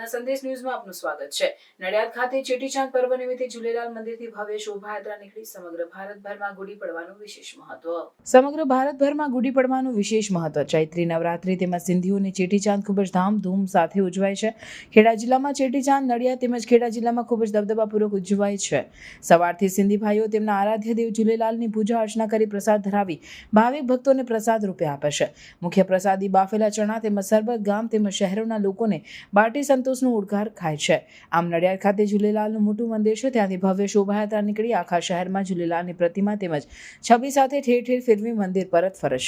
પ્રાર્થના સંદેશ ન્યૂઝમાં આપનું સ્વાગત છે. નડિયાદ ખાતે ચેટીચાંદ પર્વ નિમિત્તે ઝૂલેલાલ મંદિરથી ભવ્ય શોભાયાત્રા નીકળી સમગ્ર ભારતભરમાં ગુડી પડવાનું વિશેષ મહત્વ. સમગ્ર ભારતભરમાં ગુડી પડવાનું વિશેષ મહત્વ. ચૈત્રી નવરાત્રી તેમજ સિંધીઓની ચેટીચાંદ ખૂબ જ ધામધૂમ સાથે ઉજવાય છે. ખેડા જિલ્લામાં ચેટીચાંદ, નડિયાદ તેમજ ખેડા જિલ્લામાં ખૂબ જ દબદબાપૂર્વક ઉજવાય છે. સવારથી સિંધી ભાઈઓ તેમના આરાધ્ય દેવ ઝૂલેલાલની પૂજા અર્ચના કરી પ્રસાદ ધરાવી ભાવિક ભક્તોને પ્રસાદ રૂપે આપે છે. મુખ્ય પ્રસાદી બાફેલા ચણા તેમજ સરબત ગામ તેમજ શહેરોના લોકોને બાટી સંતોષનો ઉડઘાર ખાય છે. આમ નડિયાદ ખાતે ઝૂલેલાલનું મોટું મંદિર છે. ત્યાંથી ભવ્ય શોભાયાત્રા નીકળી આખા શહેરમાં ઝૂલેલાલની પ્રતિમા તેમજ છબી સાથે ઠેર ઠેર ફેરવી મંદિર પરત ફરે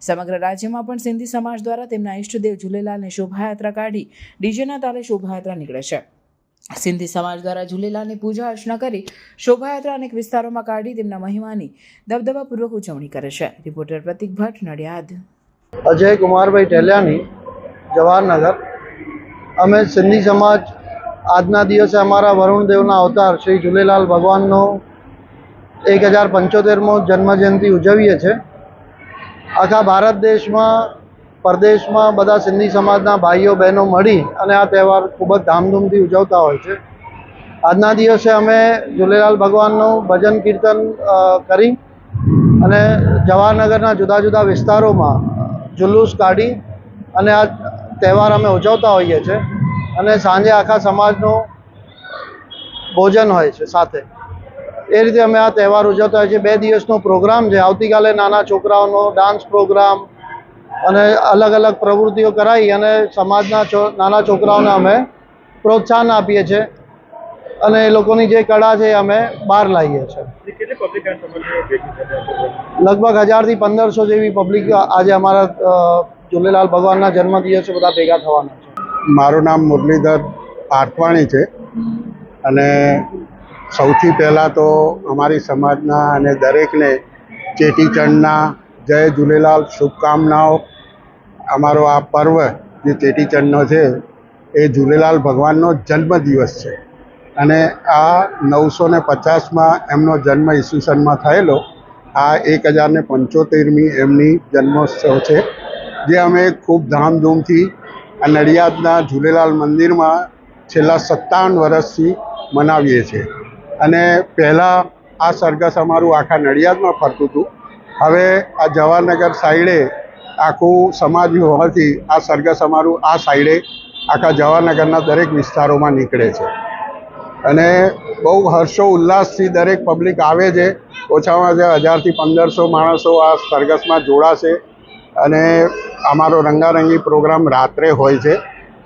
સમગ્ર રાજ્યમાં પણ સિંધી સમાજ દ્વારા તેમના ઈષ્ટદેવ ઝૂલેલાલની શોભાયાત્રા કાઢી ડીજેના તાલે શોભાયાત્રા નીકળે છે. સિંધી સમાજ દ્વારા ઝૂલેલાલની પૂજા અર્ચના કરી શોભાયાત્રા અનેક વિસ્તારોમાં કાઢી તેમના મહિમાની દબદબાપૂર્વક ઉજવણી કરે છે. રિપોર્ટર પ્રતિક ભટ્ટ, નડિયાદ. અજય કુમારભાઈ ટેલિયાની જવાહરનગર અમે સિંધી સમાજ આજના દિવસે અમારા વરુણદેવના અવતાર શ્રી ઝૂલેલાલ ભગવાનનો એક હજાર પંચોતેરમો જન્મજયંતિ ઉજવીએ છીએ આખા ભારત દેશમાં, પરદેશમાં બધા સિંધી સમાજના ભાઈઓ, બહેનો મળી અને આ તહેવાર ખૂબ જ ધામધૂમથી ઉજવતા હોય છે. આજના દિવસે અમે ઝૂલેલાલ ભગવાનનું ભજન કીર્તન કરી અને જવાહરનગરના જુદા જુદા વિસ્તારોમાં જુલુસ કાઢી અને આ તહેવાર અમે ઉજવતા હોઈએ છીએ અને સાંજે આખા સમાજનું ભોજન હોય છે સાથે. એ રીતે અમે આ તહેવાર ઉજવતા હોઈએ છીએ. બે દિવસનો પ્રોગ્રામ છે. આવતીકાલે નાના છોકરાઓનો ડાન્સ પ્રોગ્રામ અને અલગ અલગ પ્રવૃત્તિઓ કરાવી અને સમાજના નાના છોકરાઓને અમે પ્રોત્સાહન આપીએ છીએ અને એ લોકોની જે કળા છે એ અમે બહાર લાવીએ છીએ. લગભગ હજારથી પંદરસો જેવી પબ્લિક આજે અમારા અ, ઝૂલેલાલ ભગવાનના જન્મદિવસે બધા ભેગા થવાના છે. મારું નામ મુરલીધર પાર્થવાણી છે. અને સૌથી પહેલાં તો અમારી સમાજના અને દરેકને ચેટીચંડના જય ઝૂલેલાલ શુભકામનાઓ. અમારો આ પર્વ જે ચેટીચંડનો છે એ ઝૂલેલાલ ભગવાનનો જન્મદિવસ છે. અને આ નવસો ને પચાસમાં એમનો જન્મ ઈસવીસનમાં થયેલો. આ એક હજાર ને પંચોતેરમી એમની જન્મોત્સવ છે. જે અમે ખૂબ ધામધૂમથી આ નડિયાદના ઝૂલેલાલ મંદિરમાં છેલ્લા સત્તાવન વર્ષથી મનાવીએ છીએ. અને પહેલાં આ સરઘસ અમારું આખા નડિયાદમાં ફરતું હતું. હવે આ જવાહરનગર સાઈડે આખું સમાજ હોવાથી આ સરઘસ અમારું આ સાઈડે આખા જવાહરનગરના દરેક વિસ્તારોમાં નીકળે છે. અને બહુ હર્ષો ઉલ્લાસથી દરેક પબ્લિક આવે છે. ઓછામાં ઓછા હજારથી પંદરસો માણસો આ સરઘસમાં જોડાશે. અને અમારો રંગારંગી પ્રોગ્રામ રાત્રે હોય છે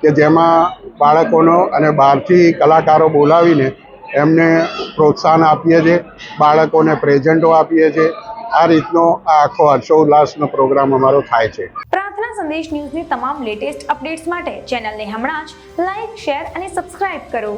કે જેમાં બાળકોનો અને બહારથી કલાકારો બોલાવીને એમને પ્રોત્સાહન આપીએ છીએ, બાળકોને પ્રેઝન્ટો આપીએ છીએ. આ રીતનો આ આખો હર્ષોલ્લાસનો પ્રોગ્રામ અમારો થાય છે. પ્રાર્થના સંદેશ ન્યૂઝની તમામ લેટેસ્ટ અપડેટ્સ માટે ચેનલને હમણાં જ લાઈક શેર અને સબસ્ક્રાઇબ કરો.